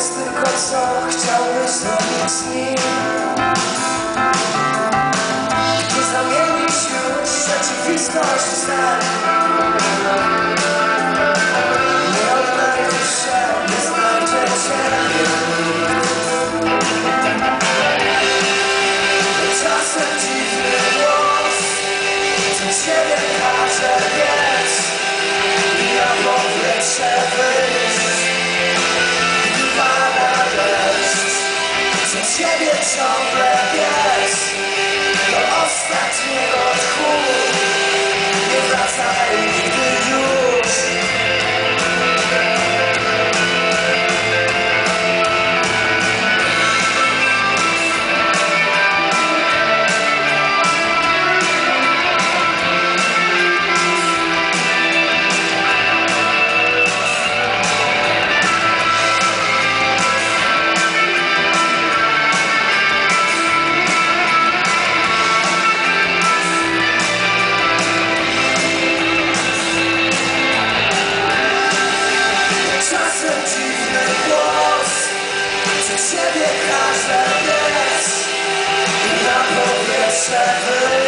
Powiedz tylko co chciałbyś zrobić z nim. Gdy zamienisz już rzeczywistość w sen ciebie ciągle jest Do ostatniego tchu Czasem dziwny głos ciebie biec I na powietrze wyjść